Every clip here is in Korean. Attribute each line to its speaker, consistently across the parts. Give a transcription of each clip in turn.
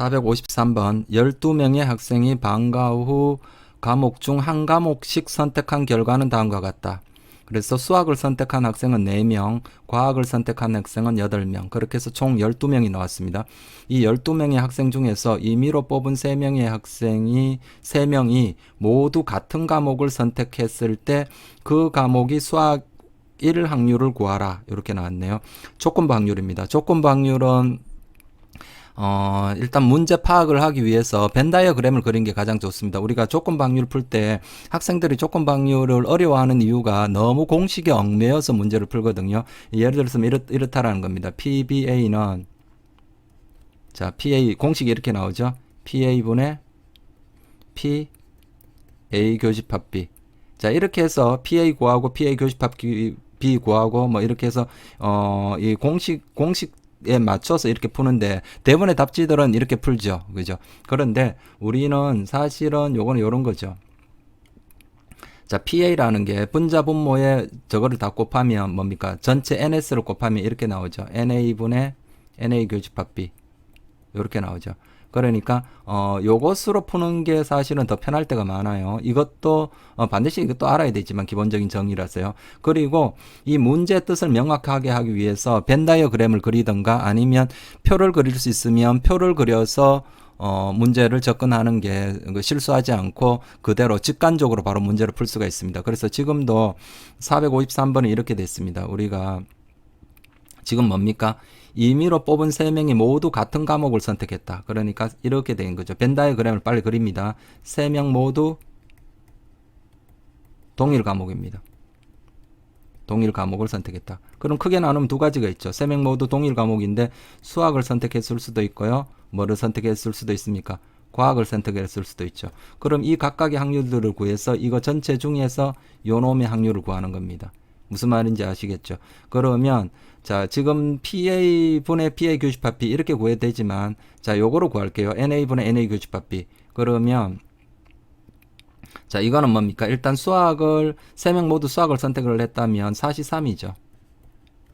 Speaker 1: 453번 12명의 학생이 방과 후 과목 중 한 과목씩 선택한 결과는 다음과 같다. 그래서 수학을 선택한 학생은 4명, 과학을 선택한 학생은 8명. 그렇게 해서 총 12명이 나왔습니다. 이 12명의 학생 중에서 임의로 뽑은 3명의 학생이 3명이 모두 같은 과목을 선택했을 때 그 과목이 수학 1 확률을 구하라. 이렇게 나왔네요. 조건부 확률입니다. 조건부 확률은 어, 일단 문제 파악을 하기 위해서 벤 다이어그램을 그린 게 가장 좋습니다. 우리가 조건 방률 풀 때 학생들이 조건 방률을 어려워하는 이유가 너무 공식에 얽매여서 문제를 풀거든요. 예를 들어서 이렇, 이렇다라는 겁니다. PBA는 자, PA 공식이 이렇게 나오죠. PA분의 P A 교집합 B. 자, 이렇게 해서 PA 구하고 PA 교집합 B 구하고 뭐 이렇게 해서 어, 이 공식 공식 에 맞춰서 이렇게 푸는데 대부분의 답지들은 이렇게 풀죠. 그죠? 그런데 우리는 사실은 요거는 요런 거죠. 자, PA라는 게 분자 분모에 저거를 다 곱하면 뭡니까? 전체 NS를 곱하면 이렇게 나오죠. NA분의 NA 교집합 B. 요렇게 나오죠. 그러니까 어 요것으로 푸는 게 사실은 더 편할 때가 많아요. 이것도 어, 반드시 이것도 알아야 되지만 기본적인 정의라서요. 그리고 이 문제의 뜻을 명확하게 하기 위해서 벤 다이어그램을 그리던가 아니면 표를 그릴 수 있으면 표를 그려서 어, 문제를 접근하는 게 실수하지 않고 그대로 직관적으로 바로 문제를 풀 수가 있습니다. 그래서 지금도 453번이 이렇게 됐습니다. 우리가 지금 뭡니까? 임의로 뽑은 세 명이 모두 같은 과목을 선택했다. 그러니까 이렇게 된 거죠. 벤 다이어그램을 빨리 그립니다. 세 명 모두 동일 과목입니다. 동일 과목을 선택했다. 그럼 크게 나누면 두 가지가 있죠. 세 명 모두 동일 과목인데 수학을 선택했을 수도 있고요. 뭐를 선택했을 수도 있습니까? 과학을 선택했을 수도 있죠. 그럼 이 각각의 확률들을 구해서 이거 전체 중에서 요놈의 확률을 구하는 겁니다. 무슨 말인지 아시겠죠? 그러면 자 지금 PA 분의 PA 교집합 B 이렇게 구해야 되지만 자 요거로 구할게요. NA 분의 NA 교집합 B 그러면 자 이거는 뭡니까? 일단 수학을 세 명 모두 수학을 선택을 했다면 43이죠.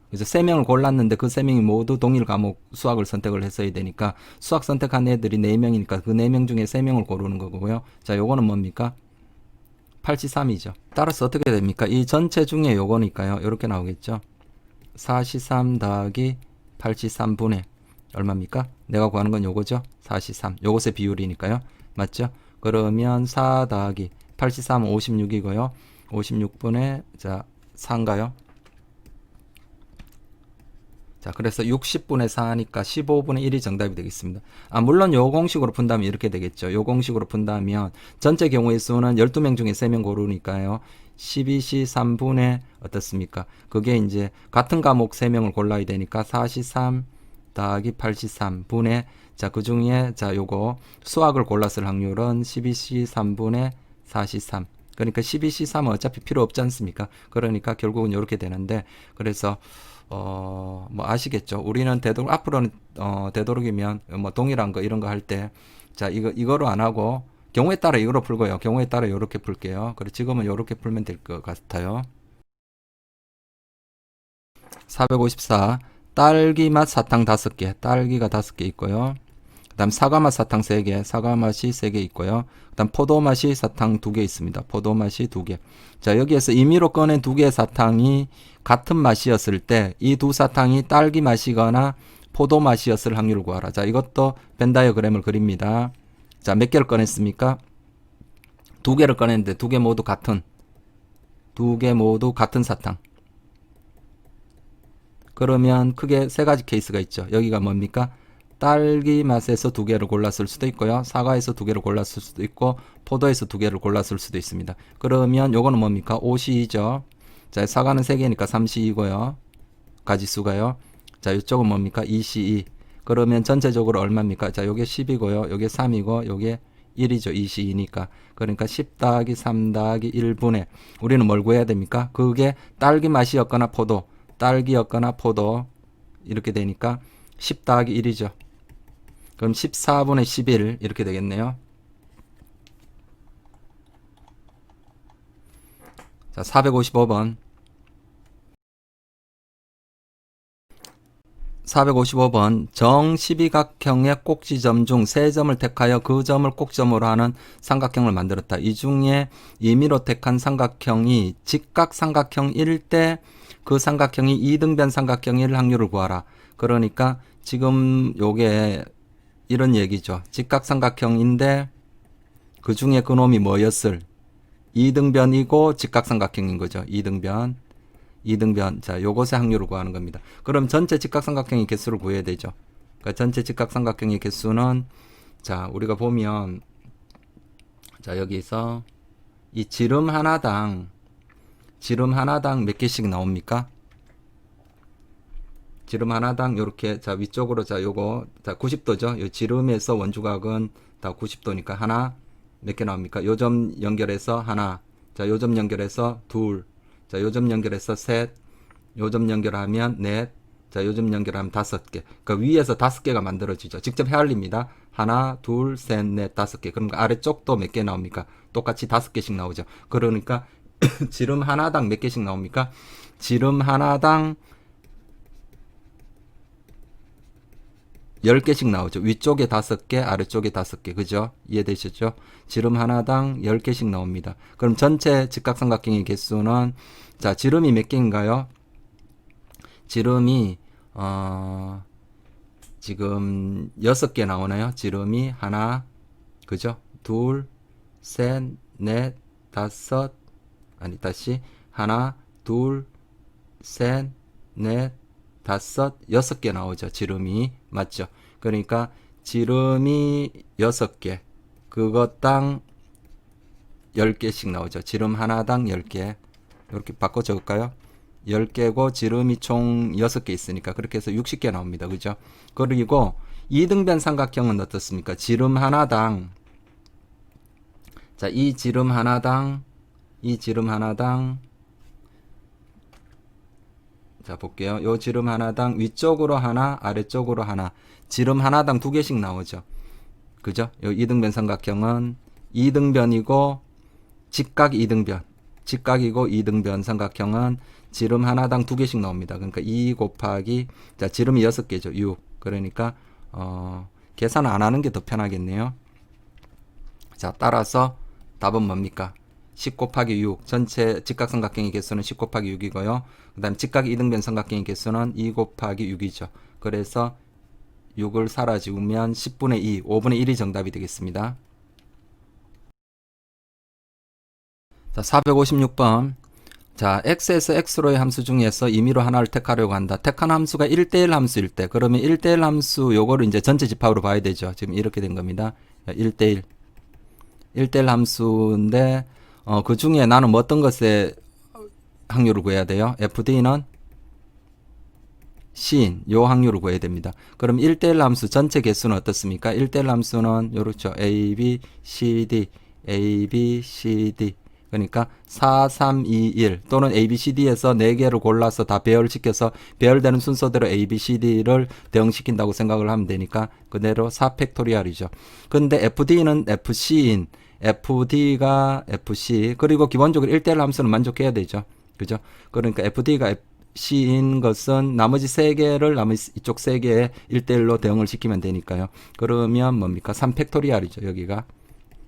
Speaker 1: 그래서 세 명을 골랐는데 그 세 명이 모두 동일 과목 수학을 선택을 했어야 되니까 수학 선택한 애들이 네 명이니까 그 네 명 중에 세 명을 고르는 거고요. 자 요거는 뭡니까? 83이죠. 따라서 어떻게 됩니까? 이 전체 중에 요거니까요. 이렇게 나오겠죠. 43 더하기 83분의 얼마입니까? 내가 구하는 건 요거죠. 43. 요것의 비율이니까요. 맞죠? 그러면 4 더하기 83 56이고요. 56분의 자 4인가요? 자, 그래서 60분의 4니까 15분의 1이 정답이 되겠습니다. 아, 물론 요 공식으로 푼다면 이렇게 되겠죠. 요 공식으로 푼다면 전체 경우의 수는 12명 중에 3명 고르니까요. 12시 3분의 어떻습니까? 그게 이제 같은 과목 3명을 골라야 되니까 43 더하기 83분의 자, 그 중에 자, 요거 수학을 골랐을 확률은 12시 3분의 43. 그러니까 12시 3은 어차피 필요 없지 않습니까? 그러니까 결국은 이렇게 되는데 그래서 어, 뭐 아시겠죠? 우리는 되도록 앞으로는 어, 되도록이면 뭐 동일한 거 이런 거 할 때 자, 이거 이거로 안 하고 경우에 따라 이거로 풀고요. 경우에 따라 이렇게 풀게요. 그리고 지금은 이렇게 풀면 될 것 같아요. 454 딸기 맛 사탕 5개. 딸기가 5개 있고요. 그다음 사과 맛 사탕 3개, 사과 맛이 3개 있고요. 그다음 포도 맛이 사탕 2개 있습니다. 포도 맛이 2개. 자, 여기에서 임의로 꺼낸 두 개의 사탕이 같은 맛이었을 때 이 두 사탕이 딸기 맛이거나 포도 맛이었을 확률을 구하라. 자, 이것도 벤 다이어그램을 그립니다. 자, 몇 개를 꺼냈습니까? 두 개를 꺼냈는데 두 개 모두 같은 두 개 모두 같은 사탕. 그러면 크게 세 가지 케이스가 있죠. 여기가 뭡니까? 딸기 맛에서 두 개를 골랐을 수도 있고요. 사과에서 두 개를 골랐을 수도 있고 포도에서 두 개를 골랐을 수도 있습니다. 그러면 요거는 뭡니까? 5시이죠. 자, 사과는 3개니까 3시이고요. 가지수가요. 자, 이쪽은 뭡니까? 2시2. 그러면 전체적으로 얼마입니까? 자, 요게 10이고요. 요게 3이고 요게 1이죠. 2시2니까. 그러니까 10 더하기 3 더하기 1분의 우리는 뭘 구해야 됩니까? 그게 딸기 맛이었거나 포도, 딸기였거나 포도 이렇게 되니까 10 더하기 1이죠. 그럼 14분의 11 이렇게 되겠네요. 자, 455번. 455번 정 12각형의 꼭지점 중 세 점을 택하여 그 점을 꼭점으로 하는 삼각형을 만들었다. 이 중에 임의로 택한 삼각형이 직각 삼각형일 때 그 삼각형이 이등변 삼각형일 확률을 구하라. 그러니까 지금 요게 이런 얘기죠. 직각 삼각형인데 그 중에 그놈이 뭐였을? 이등변이고 직각 삼각형인 거죠. 이등변. 이등변. 자, 요것의 확률을 구하는 겁니다. 그럼 전체 직각삼각형의 개수를 구해야 되죠. 그러니까 전체 직각삼각형의 개수는 자, 우리가 보면 자, 여기서 이 지름 하나당 지름 하나당 몇 개씩 나옵니까? 지름 하나당 요렇게 자, 위쪽으로 자, 요거 자, 90도죠. 요 지름에서 원주각은 다 90도니까 하나 몇 개 나옵니까? 요 점 연결해서 하나. 자, 요 점 연결해서 둘. 자, 요 점 연결해서 셋, 요 점 연결하면 넷, 자, 요 점 연결하면 다섯 개. 그 위에서 다섯 개가 만들어지죠. 직접 헤아립니다. 하나, 둘, 셋, 넷, 다섯 개. 그럼 아래쪽도 몇 개 나옵니까? 똑같이 다섯 개씩 나오죠. 그러니까 지름 하나당 몇 개씩 나옵니까? 지름 하나당 10개씩 나오죠. 위쪽에 5개, 아래쪽에 5개. 그죠? 이해되셨죠? 지름 하나당 10개씩 나옵니다. 그럼 전체 직각삼각형의 개수는 자, 지름이 몇 개인가요? 지름이 어 지금 6개 나오나요? 지름이 하나 그죠? 둘, 셋, 넷, 다섯 아니 다시 하나, 둘, 셋, 넷, 다섯, 여섯 개 나오죠. 지름이. 맞죠? 그러니까 지름이 여섯 개. 그것당 열 개씩 나오죠. 지름 하나당 열 개. 이렇게 바꿔 적을까요? 열 개고 지름이 총 여섯 개 있으니까 그렇게 해서 60개 나옵니다. 그죠? 그리고 이등변 삼각형은 어떻습니까? 지름 하나당 자, 이 지름 하나당 이 지름 하나당 자 볼게요. 요 지름 하나당 위쪽으로 하나, 아래쪽으로 하나. 지름 하나당 두 개씩 나오죠. 그죠? 요 이등변 삼각형은 이등변이고 직각 이등변. 직각이고 이등변 삼각형은 지름 하나당 두 개씩 나옵니다. 그러니까 2 곱하기 자, 지름이 6개죠. 6. 그러니까 어 계산 안 하는 게 더 편하겠네요. 자, 따라서 답은 뭡니까? 10 곱하기 6 전체 직각삼각형의 개수는 10 곱하기 6이고요. 그 다음에 직각 이등변 삼각형의 개수는 2 곱하기 6이죠. 그래서 6을 사라지우면 10분의 2, 5분의 1이 정답이 되겠습니다. 자, 456번. 자, x에서 x로의 함수 중에서 임의로 하나를 택하려고 한다. 택한 함수가 1대1 함수일 때, 그러면 1대1 함수 요거를 이제 전체 집합으로 봐야 되죠. 지금 이렇게 된 겁니다. 1대1. 1대1 함수인데, 어, 그 중에 나는 뭐 어떤 것에 확률을 구해야 돼요? FD는 C인 요 확률을 구해야 됩니다. 그럼 1대1 함수 전체 개수는 어떻습니까? 1대1 함수는 요렇죠. A, B, C, D, A, B, C, D. 그러니까 4, 3, 2, 1 또는 A, B, C, D에서 4개를 골라서 다 배열시켜서 배열되는 순서대로 A, B, C, D를 대응시킨다고 생각을 하면 되니까 그대로 4팩토리얼이죠. 근데 FD는 FC인 FD가 FC 그리고 기본적으로 1대1 함수는 만족해야 되죠. 그죠? 그러니까 FD가 C인 것은 나머지 세 개를 나머지 이쪽 세 개에 1대1로 대응을 시키면 되니까요. 그러면 뭡니까? 3팩토리얼이죠, 여기가.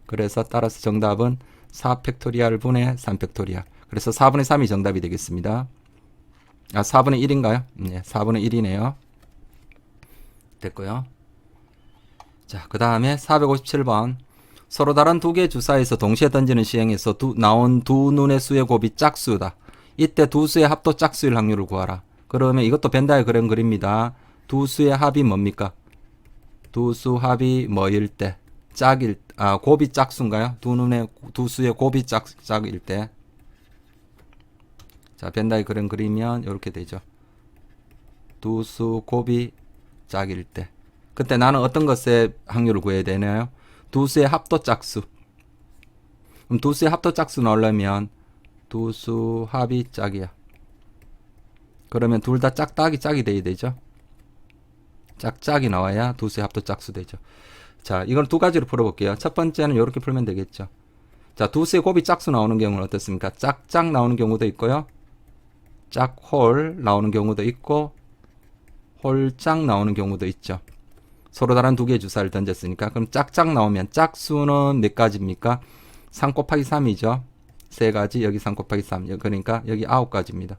Speaker 1: 그래서 따라서 정답은 4팩토리얼 분의 3팩토리얼. 그래서 4분의 3이 정답이 되겠습니다. 아, 4분의 1인가요? 네, 4분의 1이네요. 됐고요. 자, 그 다음에 457번. 서로 다른 두 개의 주사에서 동시에 던지는 시행에서 두, 나온 두 눈의 수의 곱이 짝수다. 이때 두 수의 합도 짝수일 확률을 구하라. 그러면 이것도 벤다의 그런 그립니다. 두 수의 합이 뭡니까? 두 수 합이 뭐일 때? 짝일, 아, 곱이 짝수인가요? 두 눈의, 두 수의 곱이 짝, 짝일 때. 자, 벤다의 그런 그리면 이렇게 되죠. 두 수 곱이 짝일 때. 그때 나는 어떤 것의 확률을 구해야 되나요? 두 수의 합도 짝수. 그럼 두 수의 합도 짝수 나오려면 두수 합이 짝이야. 그러면 둘 다 짝딱이 짝이 돼야 되죠. 짝짝이 나와야 두 수의 합도 짝수 되죠. 자, 이걸 두 가지로 풀어볼게요. 첫 번째는 이렇게 풀면 되겠죠. 자, 두 수의 곱이 짝수 나오는 경우는 어떻습니까? 짝짝 나오는 경우도 있고요. 짝홀 나오는 경우도 있고 홀짝 나오는 경우도 있죠. 서로 다른 두 개의 주사를 던졌으니까 그럼 짝짝 나오면 짝수는 몇 가지입니까? 3 곱하기 3이죠. 세 가지 여기 3 곱하기 3 여- 그러니까 여기 아홉 가지입니다.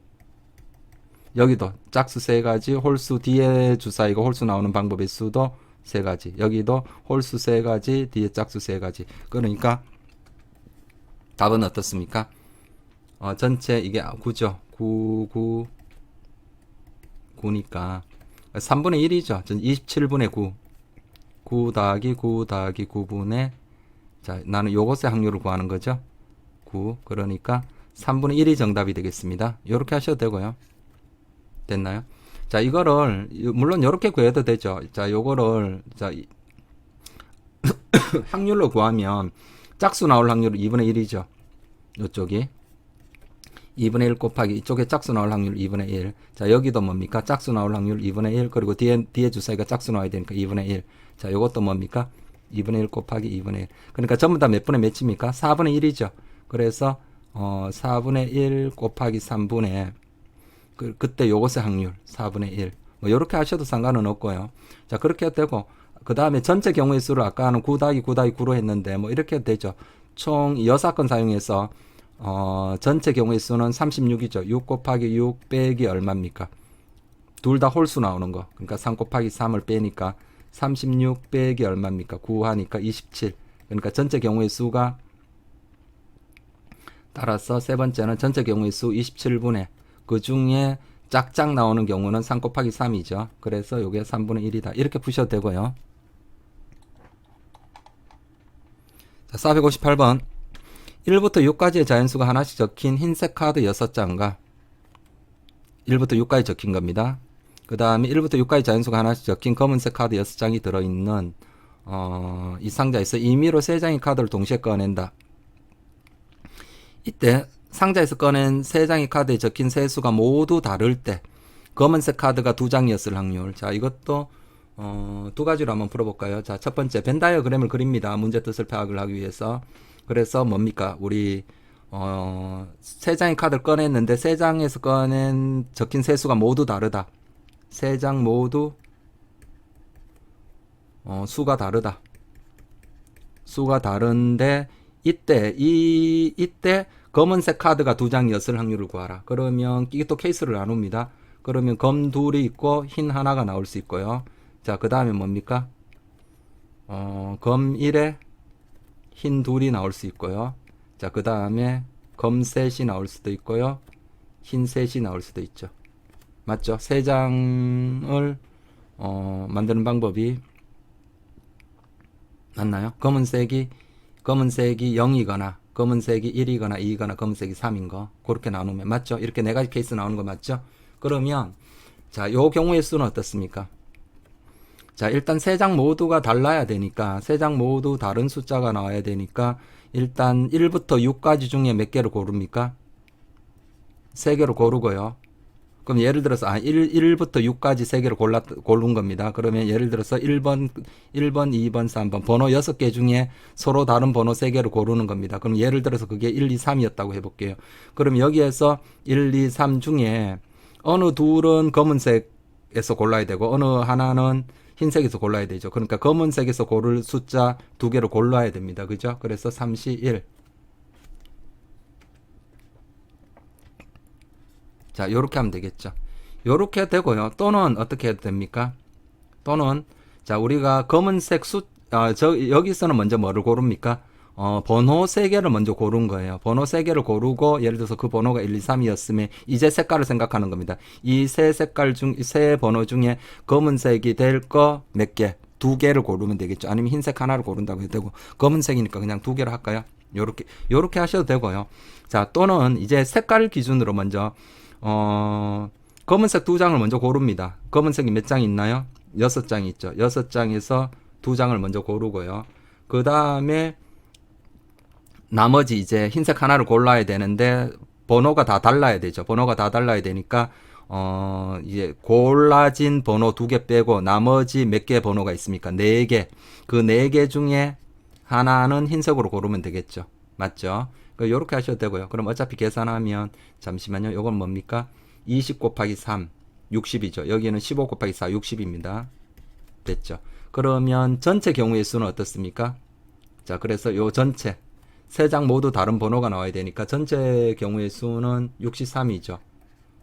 Speaker 1: 여기도 짝수 세 가지 홀수 뒤에 주사이고 홀수 나오는 방법의 수도 세 가지 여기도 홀수 세 가지 뒤에 짝수 세 가지 그러니까 답은 어떻습니까? 어, 전체 이게 9죠. 9, 9, 9니까 3분의 1이죠. 27분의 9. 9 더하기 9 더하기 9분의 자, 나는 요것의 확률을 구하는 거죠. 9. 그러니까 3분의 1이 정답이 되겠습니다. 요렇게 하셔도 되고요. 됐나요? 자, 이거를 물론 요렇게 구해도 되죠. 자, 요거를 자 이- 확률로 구하면 짝수 나올 확률은 2분의 1이죠. 요쪽이 2분의 1 곱하기 이쪽에 짝수 나올 확률 2분의 1. 자, 여기도 뭡니까? 짝수 나올 확률 2분의 1. 그리고 뒤에 뒤에 주사위가 짝수 나와야 되니까 2분의 1. 자, 요것도 뭡니까? 2분의 1 곱하기 2분의 1. 그러니까 전부 다 몇 분의 몇입니까? 4분의 1이죠. 그래서 어 4분의 1 곱하기 3분의 그, 그때 요것의 확률 4분의 1. 뭐 요렇게 하셔도 상관은 없고요. 자, 그렇게 해도 되고 그 다음에 전체 경우의 수를 아까는 9 더하기 9 더하기 9로 했는데 뭐 이렇게 해도 되죠. 총 여사건 사용해서 어, 전체 경우의 수는 36이죠. 6 곱하기 6 빼기 얼마입니까? 둘 다 홀수 나오는 거. 그러니까 3 곱하기 3을 빼니까 36 빼기 얼마입니까? 9 하니까 27. 그러니까 전체 경우의 수가 따라서 세 번째는 전체 경우의 수 27분의 그 중에 짝짝 나오는 경우는 3 곱하기 3이죠. 그래서 요게 3분의 1이다. 이렇게 푸셔도 되고요. 자, 458번. 1부터 6까지의 자연수가 하나씩 적힌 흰색 카드 6장과 1부터 6까지 적힌 겁니다. 그 다음에 1부터 6까지 자연수가 하나씩 적힌 검은색 카드 6장이 들어있는 어, 이 상자에서 임의로 3장의 카드를 동시에 꺼낸다. 이때 상자에서 꺼낸 3장의 카드에 적힌 세수가 모두 다를 때 검은색 카드가 두 장이었을 확률. 자, 이것도 어, 두 가지로 한번 풀어볼까요? 자, 첫 번째 벤 다이어그램을 그립니다. 문제 뜻을 파악을 하기 위해서. 그래서 뭡니까? 우리 어, 세 장의 카드를 꺼냈는데 세 장에서 꺼낸 적힌 세수가 모두 다르다. 세 장 모두 어, 수가 다르다. 수가 다른데 이때 이 이때 검은색 카드가 두 장이었을 확률을 구하라. 그러면 이게 또 케이스를 나눕니다. 그러면 검 둘이 있고 흰 하나가 나올 수 있고요. 자, 그 다음에 뭡니까? 어, 검 1에 흰 둘이 나올 수 있고요. 자, 그 다음에 검 셋이 나올 수도 있고요. 흰 셋이 나올 수도 있죠. 맞죠? 세 장을 어, 만드는 방법이 맞나요? 검은색이 검은색이 0이거나 검은색이 1이거나 2이거나 검은색이 3인 거 그렇게 나누면 맞죠? 이렇게 네 가지 케이스 나오는 거 맞죠? 그러면 자, 요 경우의 수는 어떻습니까? 자, 일단 세 장 모두가 달라야 되니까 세 장 모두 다른 숫자가 나와야 되니까 일단 1부터 6까지 중에 몇 개를 고릅니까? 세 개로 고르고요. 그럼 예를 들어서 아 1, 1부터 6까지 세 개를 골랐 고른 겁니다. 그러면 예를 들어서 1번 1번, 2번, 3번 번호 6개 중에 서로 다른 번호 세 개를 고르는 겁니다. 그럼 예를 들어서 그게 1, 2, 3이었다고 해 볼게요. 그럼 여기에서 1, 2, 3 중에 어느 둘은 검은색에서 골라야 되고 어느 하나는 흰색에서 골라야 되죠. 그러니까 검은색에서 고를 숫자 두 개를 골라야 됩니다. 그죠? 그래서 31 자, 요렇게 하면 되겠죠. 요렇게 되고요. 또는 어떻게 해도 됩니까? 또는 자, 우리가 검은색 숫 아, 저 여기서는 먼저 뭐를 고릅니까? 어, 번호 세 개를 먼저 고른 거예요. 번호 세 개를 고르고 예를 들어서 그 번호가 1, 2, 3이었으면 이제 색깔을 생각하는 겁니다. 이 세 색깔 중 세 번호 중에 검은색이 될 거 몇 개? 두 개를 고르면 되겠죠. 아니면 흰색 하나를 고른다고 해도 되고 검은색이니까 그냥 두 개를 할까요? 요렇게 요렇게 하셔도 되고요. 자, 또는 이제 색깔 기준으로 먼저 어, 검은색 두 장을 먼저 고릅니다. 검은색이 몇 장 있나요? 여섯 장 있죠. 여섯 장에서 두 장을 먼저 고르고요. 그 다음에 나머지 이제 흰색 하나를 골라야 되는데 번호가 다 달라야 되죠. 번호가 다 달라야 되니까 어 이제 골라진 번호 두 개 빼고 나머지 몇 개 번호가 있습니까? 네 개. 그 네 개 중에 하나는 흰색으로 고르면 되겠죠. 맞죠? 그 요렇게 하셔도 되고요. 그럼 어차피 계산하면 잠시만요. 요건 뭡니까? 20 곱하기 3. 60이죠. 여기는 15 곱하기 4, 60입니다. 됐죠. 그러면 전체 경우의 수는 어떻습니까? 자, 그래서 요 전체 세 장 모두 다른 번호가 나와야 되니까 전체 경우의 수는 63이죠.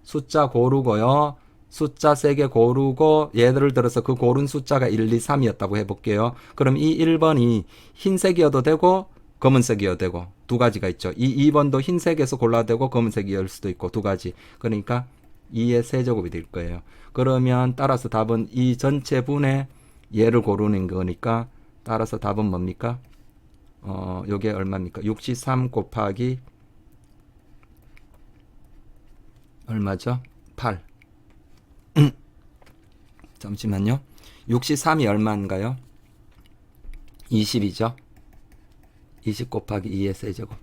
Speaker 1: 숫자 고르고요. 숫자 세 개 고르고 예를 들어서 그 고른 숫자가 1, 2, 3이었다고 해볼게요. 그럼 이 1번이 흰색이어도 되고 검은색이어도 되고 두 가지가 있죠. 이 2번도 흰색에서 골라도 되고 검은색이을 수도 있고 두 가지. 그러니까 2의 세제곱이 될 거예요. 그러면 따라서 답은 이 전체 분의 얘를 고르는 거니까 따라서 답은 뭡니까? 어, 요게 얼마입니까? 63 곱하기 얼마죠? 8. 잠시만요. 63이 얼마인가요? 20이죠. 20 곱하기 2의 세제곱.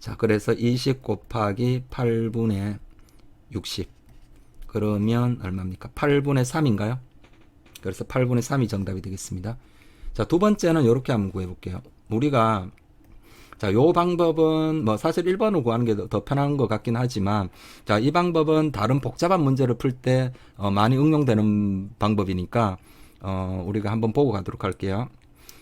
Speaker 1: 자, 그래서 20 곱하기 8분의 60. 그러면 얼마입니까? 8분의 3인가요? 그래서 8분의 3이 정답이 되겠습니다. 자, 두 번째는 이렇게 한번 구해 볼게요. 우리가 자, 요 방법은 뭐 사실 1번을 구하는 게 더 편한 것 같긴 하지만 자, 이 방법은 다른 복잡한 문제를 풀때 어, 많이 응용되는 방법이니까 어, 우리가 한번 보고 가도록 할게요.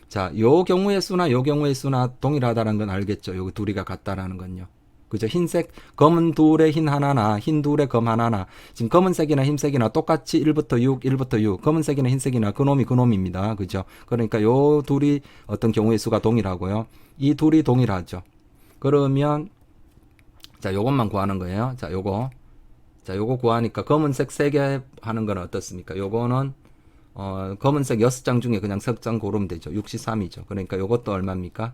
Speaker 1: 자, 요 경우의 수나 요 경우의 수나 동일하다는 건 알겠죠. 요 둘이가 같다라는 건요. 그죠? 흰색, 검은 둘에 흰 하나나, 흰 둘에 검 하나나, 지금 검은색이나 흰색이나 똑같이 1부터 6, 1부터 6, 검은색이나 흰색이나 그놈이 그놈입니다. 그죠? 그러니까 요 둘이 어떤 경우의 수가 동일하고요. 이 둘이 동일하죠. 그러면, 자, 요것만 구하는 거예요. 자, 요거. 자, 요거 구하니까 검은색 3개 하는 건 어떻습니까? 요거는, 어, 검은색 6장 중에 그냥 석장 고르면 되죠. 63이죠. 그러니까 요것도 얼마입니까?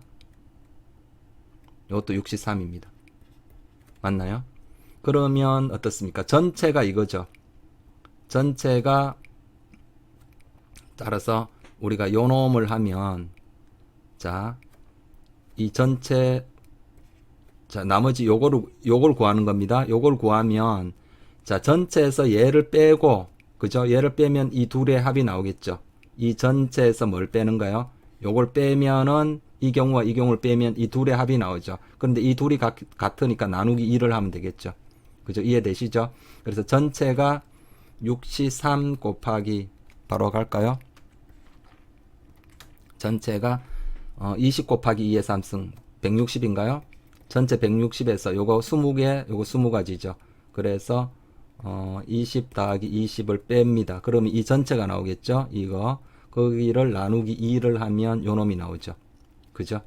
Speaker 1: 요것도 63입니다. 맞나요? 그러면 어떻습니까? 전체가 이거죠. 전체가 따라서 우리가 요 놈을 하면 자, 이 전체 자, 나머지 요거를 요걸 구하는 겁니다. 요걸 구하면 자, 전체에서 얘를 빼고 그죠? 얘를 빼면 이 둘의 합이 나오겠죠. 이 전체에서 뭘 빼는가요? 요걸 빼면은 이 경우와 이 경우를 빼면 이 둘의 합이 나오죠. 그런데 이 둘이 같, 같으니까 나누기 2를 하면 되겠죠. 그죠? 이해되시죠? 그래서 전체가 63 곱하기 바로 갈까요? 전체가 어, 20 곱하기 2의 3승 160인가요? 전체 160에서 요거 20개, 요거 20가지죠. 그래서 어, 20 더하기 20을 뺍니다. 그러면 이 전체가 나오겠죠? 이거 거기를 나누기 2를 하면 요 놈이 나오죠. 그죠?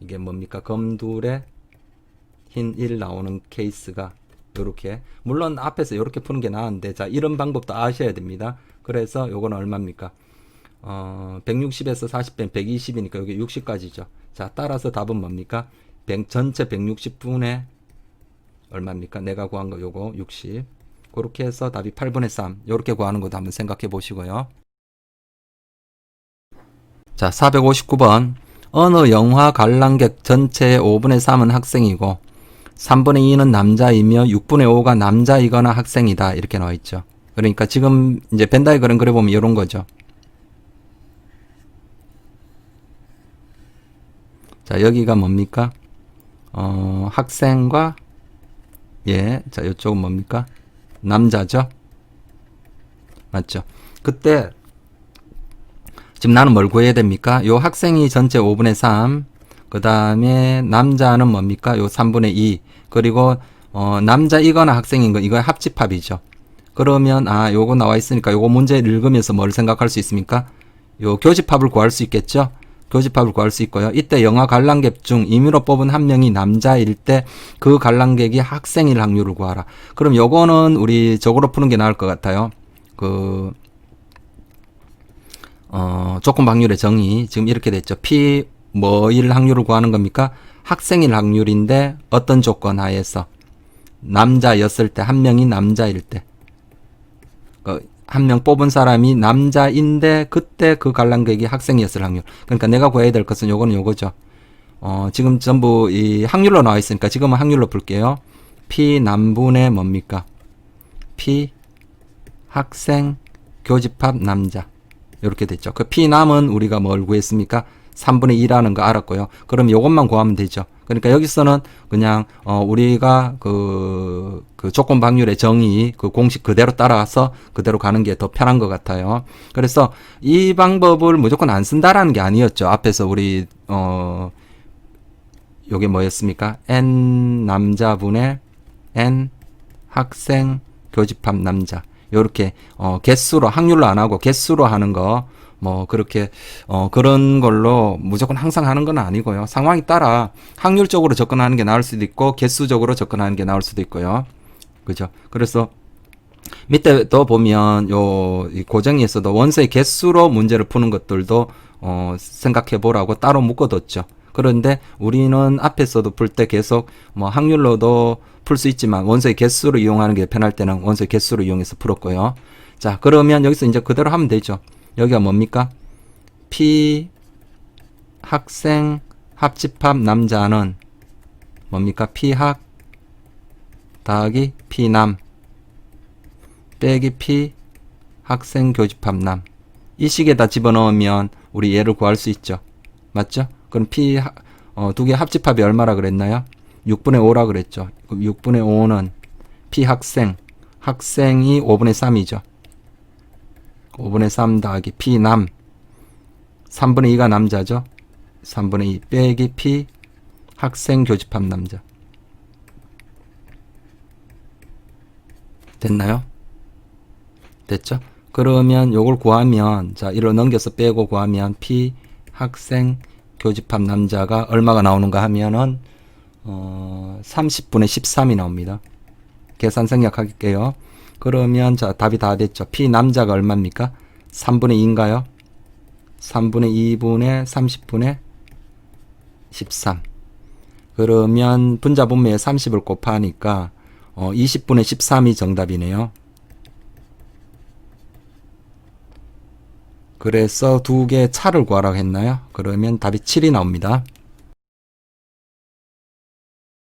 Speaker 1: 이게 뭡니까? 검둘에 흰 1 나오는 케이스가 요렇게 물론 앞에서 요렇게 푸는 게 나은데 자 이런 방법도 아셔야 됩니다. 그래서 요거는 얼마입니까? 어, 160에서 40 빼면 120이니까 여기 60까지죠. 자 따라서 답은 뭡니까? 100, 전체 160분의 얼마입니까? 내가 구한 거 요거 60 그렇게 해서 답이 8분의 3 요렇게 구하는 것도 한번 생각해 보시고요. 자 459번 어느 영화 관람객 전체의 5분의 3은 학생이고 3분의 2는 남자이며 6분의 5가 남자이거나 학생이다. 이렇게 나와 있죠. 그러니까 지금 이제 벤다이그램 그려보면 이런 거죠. 자, 여기가 뭡니까? 어, 학생과 예, 자, 이쪽은 뭡니까? 남자죠? 맞죠? 그때 지금 나는 뭘 구해야 됩니까? 요 학생이 전체 5분의 3, 그 다음에 남자는 뭡니까? 요 3분의 2, 그리고 어, 남자이거나 학생인 거, 이거 합집합이죠. 그러면, 아, 요거 나와 있으니까 요거 문제 읽으면서 뭘 생각할 수 있습니까? 요 교집합을 구할 수 있겠죠? 교집합을 구할 수 있고요. 이때 영화 관람객 중 임의로 뽑은 한 명이 남자일 때 그 관람객이 학생일 확률을 구하라. 그럼 요거는 우리 적으로 푸는 게 나을 것 같아요. 그, 어, 조건 확률의 정의 지금 이렇게 됐죠. P 뭐일 확률을 구하는 겁니까? 학생일 확률인데 어떤 조건 하에서 남자였을 때 한 명이 남자일 때. 그 한명 뽑은 사람이 남자인데 그때 그 관람객이 학생이었을 확률. 그러니까 내가 구해야 될 것은 요거는 요거죠. 어, 지금 전부 이 확률로 나와 있으니까 지금은 확률로 풀게요. P 남분의 뭡니까? P 학생 교집합 남자. 이렇게 됐죠. 그 P 남은 우리가 뭘 구했습니까? 3분의 2라는 거 알았고요. 그럼 요것만 구하면 되죠. 그러니까 여기서는 그냥 어 우리가 그, 그 조건 방률의 정의 그 공식 그대로 따라서 그대로 가는 게 더 편한 것 같아요. 그래서 이 방법을 무조건 안 쓴다라는 게 아니었죠. 앞에서 우리 어 요게 뭐였습니까? n 남자분의 n 학생 교집합 남자 요렇게 어 개수로 확률로 안 하고 개수로 하는 거 뭐 그렇게 어 그런 걸로 무조건 항상 하는 건 아니고요. 상황에 따라 확률적으로 접근하는 게 나을 수도 있고 개수적으로 접근하는 게 나을 수도 있고요. 그죠? 그래서 밑에 또 보면 요이 고정에서도 원소의 개수로 문제를 푸는 것들도 어 생각해 보라고 따로 묶어뒀죠. 그런데 우리는 앞에서도 풀 때 계속 뭐 확률로도 풀 수 있지만 원소의 개수를 이용하는 게 편할 때는 원소의 개수를 이용해서 풀었고요. 자, 그러면 여기서 이제 그대로 하면 되죠. 여기가 뭡니까? P 학생 합집합 남자는 뭡니까? P학 더하기 P남 빼기 P 학생 교집합 남. 이 식에다 집어넣으면 우리 얘를 구할 수 있죠. 맞죠? 그럼 P 하- 어, 두 개 합집합이 얼마라 그랬나요? 6분의 5라 그랬죠. 그럼 6분의 5는 P 학생 학생이 5분의 3이죠. 5분의 3 더하기 P 남 3분의 2가 남자죠. 3분의 2 빼기 P 학생 교집합 남자. 됐나요? 됐죠? 그러면 요걸 구하면 자 이로 넘겨서 빼고 구하면 P 학생 교집합 남자가 얼마가 나오는가 하면은 어 30분의 13이 나옵니다. 계산 생략할게요. 그러면 자 답이 다 됐죠. P 남자가 얼마입니까? 3분의 2인가요? 3분의 2분의 30분의 13. 그러면 분자 분모에 30을 곱하니까 어 20분의 13이 정답이네요. 그래서 두 개 차를 구하라고 했나요? 그러면 답이 7이 나옵니다.